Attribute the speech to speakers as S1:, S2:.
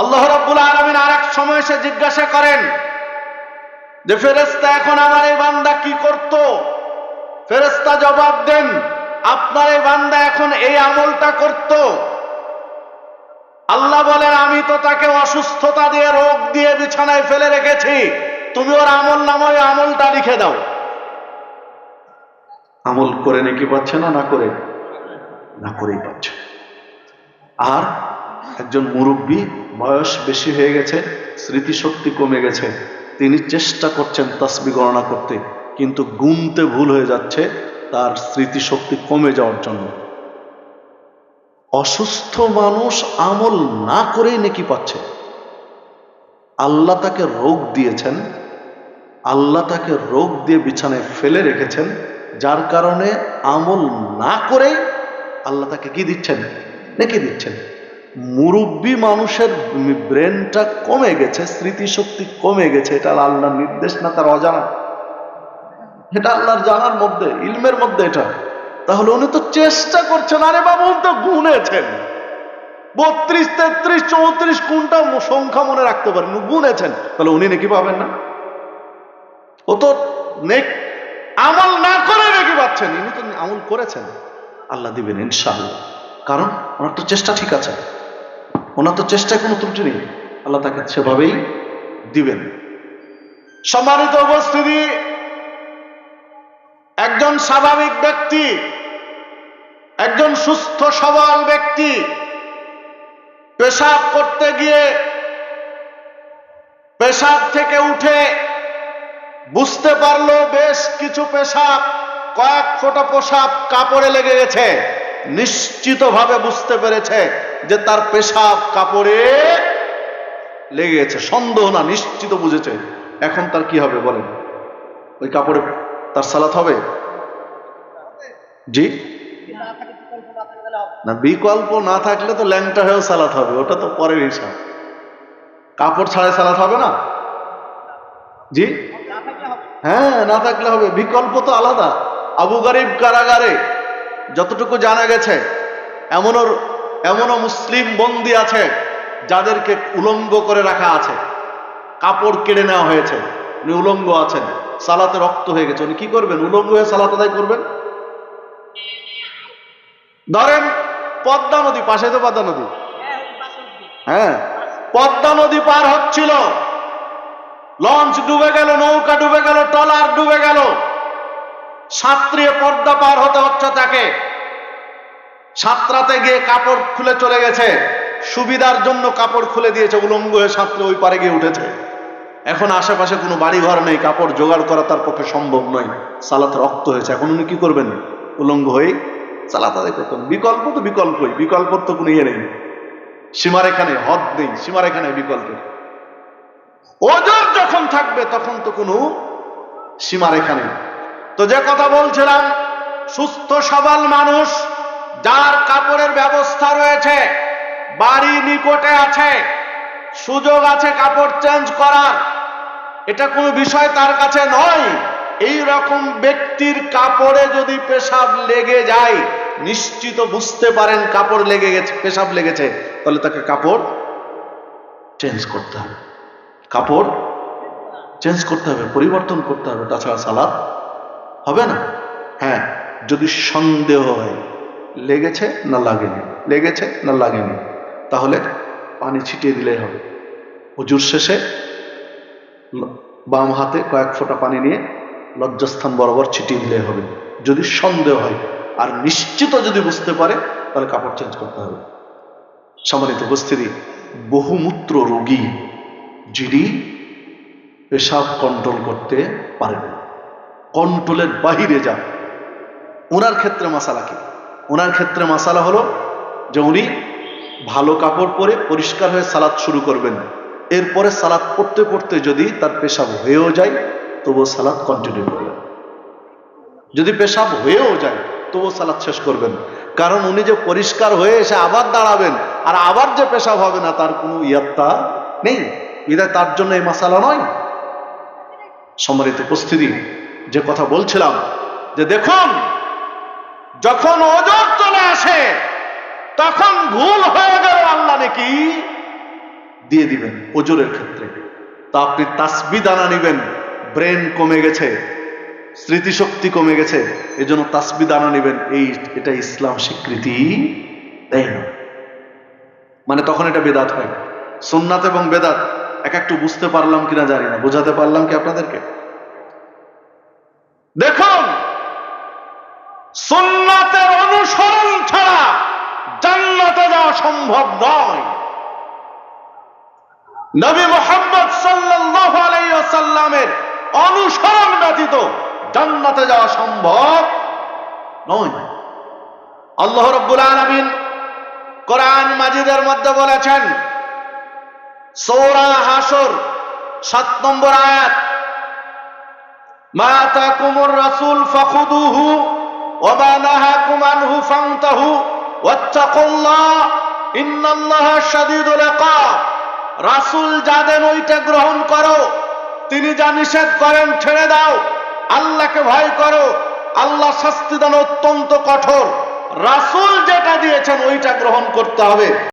S1: আল্লাহ রাব্বুল আলামিন আর এক সময় এসে জিজ্ঞাসা করেন, যে ফেরেস্তা এখন আমার এই বান্দা কি করত? ফেরেস্তা জবাব দেন, আপনার এই বান্দা এখন এই আমলটা করত। আল্লাহ বলেন, আমি তো তাকে অসুস্থতা দিয়ে, রোগ দিয়ে বিছানায় ফেলে রেখেছি। তুমি ওর আমল নামায় আমলটা লিখে দাও। আমল করে নাকি পাচ্ছে না না করে? না করেই পাচ্ছে। আর একজন মুরব্বী বয়স বেশি হয়ে গেছে, স্মৃতিশক্তি কমে গেছে। তিনি চেষ্টা করছেন তসবি গণনা করতে, কিন্তু গুনতে ভুল হয়ে যাচ্ছে, তার স্মৃতিশক্তি কমে যাওয়ার জন্য। অসুস্থ মানুষ আমল না করেই নাকি পাচ্ছে। আল্লাহ তাকে রোগ দিয়েছেন, আল্লাহ তাকে রোগ দিয়ে বিছানায় ফেলে রেখেছেন, যার কারণে আমল না করেই আল্লাহ তাকে কি দিচ্ছেন? নাকি দিচ্ছেন? মুরব্বী মানুষের ব্রেনটা কমে গেছে, স্মৃতিশক্তি কমে গেছে, এটা আল্লাহর নির্দেশ না তার অজানা। এটা আল্লাহর জানার মধ্যে, ইলমের মধ্যে এটা। তাহলে উনি তো চেষ্টা করছেন, আরে বাবু তো গুনেছেন। বত্রিশ, তেত্রিশ, চৌত্রিশ কোনটা সংখ্যা মনে রাখতে পারেন গুনেছেন। তাহলে উনি নাকি পাবেন না? ও তো নেক আমল না করে নাকি পাচ্ছেন, ইনি তো আমল করেছেন। আল্লাহ দিবেন ইনশাআল্লাহ। কারণ ওনার তো চেষ্টা ঠিক আছে। ওনার তো চেষ্টায় কোনো ত্রুটি নেই। আল্লাহ তাকে সেভাবেই দিবেন। সম্মানিত উপস্থিতি, একজন স্বাভাবিক ব্যক্তি, একজন সুস্থ সবল ব্যক্তি পেশাব করতে গিয়ে পেশাব থেকে উঠে বুঝতে পারল বেশ কিছু পেশাব, কয়েক ফোটা পোশাক কাপড়ে লেগে গেছে। নিশ্চিতভাবে বুঝতে পেরেছে যে তার পেশাব কাপড়ে লেগে গেছে সন্দেহ না, নিশ্চিত বুঝেছে। এখন তার কি হবে বলেন? ওই কাপড়ে তার সালাত হবে? জি? না, বিকল্প না থাকলে তো ল্যাংটা হয়েও সালাত হবে, ওটা তো পরের হিসাব। কাপড় ছাড়াই সালাত হবে না? জি? হ্যাঁ না থাকলে হবে। বিকল্প তো আলাদা। আবু গরিব কারাগারে যতটুকু জানা গেছে, এমনও এমনও মুসলিম বন্দি আছে যাদেরকে উলঙ্গ করে রাখা আছে, কাপড় কেড়ে নেওয়া হয়েছে, উনি উলঙ্গ আছেন, সালাতে রক্ত হয়ে গেছে, উনি কি করবেন? উলঙ্গ হয়ে সালাত আদায় করবেন? ধরেন, পদ্মা নদী, পাশে তো পদ্মা নদী? হ্যাঁ পদ্মা নদী পার হচ্ছিল, লঞ্চ ডুবে গেল, নৌকা ডুবে গেল টলার ডুবে গেল সাঁতরিয়ে পর্দা পার হতে হচ্ছে তাকে। সাঁতরাতে গিয়ে কাপড় খুলে চলে গেছে। সুবিধার জন্য কাপড় খুলে দিয়েছে, উলঙ্গ হয়ে সাঁতরে ওই পারে গিয়ে উঠেছে। এখন আশেপাশে কোনো বাড়ি ঘর নেই, কাপড় জোগাড় করা তার পক্ষে সম্ভব নয়। সালাতে রক্ত হয়েছে, এখন উনি কি করবেন? উলঙ্গ হয়ে সালাত করতেন বিকল্প তো বিকল্পই বিকল্প তো কোনো ইয়ে নেই। সীমার এখানে হদ নেই সীমার এখানে বিকল্প। ওজোর যখন থাকবে, তখন তো কোনো সীমারেখা নেই। তো যে কথা বলছিলাম, সুস্থ সবল মানুষ যার কাপড়ের ব্যবস্থা রয়েছে, বাড়ি নিকটে আছে, সুযোগ আছে কাপড় চেঞ্জ করার, এটা কোনো বিষয় তার কাছে নয়। এই রকম ব্যক্তির কাপড়ে যদি পেশাব লেগে যায়, নিশ্চিত বুঝতে পারেন কাপড় লেগে গেছে, পেশাব লেগেছে, তাহলে তাকে কাপড় চেঞ্জ করতে হবে। কাপড় চেঞ্জ করতে হবে, পরিবর্তন করতে হবে, তাছাড়া সালাদ হবে না? হ্যাঁ যদি সন্দেহ হয়, লেগেছে না লাগেনি? লেগেছে না লাগেনি? তাহলে পানি ছিটিয়ে দিলেই হবে। হুজুর শেষে বাম হাতে কয়েক ফোঁটা পানি নিয়ে লজ্জাস্থান বরাবর ছিটিয়ে দিলেই হবে। যদি সন্দেহ হয়, আর নিশ্চিত যদি বুঝতে পারে, তাহলে কাপড় চেঞ্জ করতে হবে। সম্মানিত উপস্থিতি, বহুমূত্র রোগী, যিনি পেশাব কন্ট্রোল করতে পারেন কন্ট্রোলের বাহিরে যান ওনার ক্ষেত্রে মাসালা কি? ওনার ক্ষেত্রে মাসালা হলো যে উনি ভালো কাপড় পরে পরিষ্কার হয়ে সালাদ শুরু করবেন। এরপরে সালাদ পড়তে পড়তে যদি তার পেশাব হয়েও যায়, তবুও সালাদ কন্টিনিউ করবেন। যদি পেশাব হয়েও যায়, তবুও সালাদ শেষ করবেন। কারণ উনি যে পরিষ্কার হয়ে এসে আবার দাঁড়াবেন, আর আবার যে পেশাব হবে না, তার কোনো ইয়াত্তা নেই। এটা তার জন্য এই মাসালা নয়। সম্মানিত উপস্থিতি যে কথা বলছিলাম, যে দেখুন, যখন ওজোর চলে আসে, তখন ভুল হয়ে গেল আল্লাহ নাকি, দিয়ে দিবেন ওজোরের ক্ষেত্রে। তা আপনি তাসবি দানা নিবেন, ব্রেন কমে গেছে, স্মৃতিশক্তি কমে গেছে, এজন্য তাসবি দানা নিবেন, এই, এটা ইসলাম স্বীকৃতি দেয় না। মানে তখন এটা বেদাত হয়। সোননাথ এবং বেদাত এক একটু বুঝতে পারলাম কিনা জানি না, বোঝাতে পারলাম কি আপনাদেরকে দেখুন সুন্নাতের অনুসরণ ছাড়া জান্নাতে যাওয়া সম্ভব নয়। নবী মোহাম্মদ সাল্লাল্লাহু আলাইহি ওয়াসাল্লামের অনুসরণ ব্যতীত জান্নাতে যাওয়া সম্ভব নয়। আল্লাহ রাব্বুল আলামিন কোরআন মাজিদের মধ্যে বলেছেন, সূরা হাসর সাত নম্বর আয়াত, মা তাকুমুর রাসূল ফাখুদুহু ওয়া عنه فانتهوا واتقوا الله ان الله شديد العقاب রাসূল যা দেন ওইটা গ্রহণ করো, তিনি যা নিষেধ করেন ছেড়ে দাও, আল্লাহকে ভয় করো, আল্লাহ শাস্তি দান অত্যন্ত কঠোর। রাসূল যেটা দিয়েছেন ওইটা গ্রহণ করতে হবে।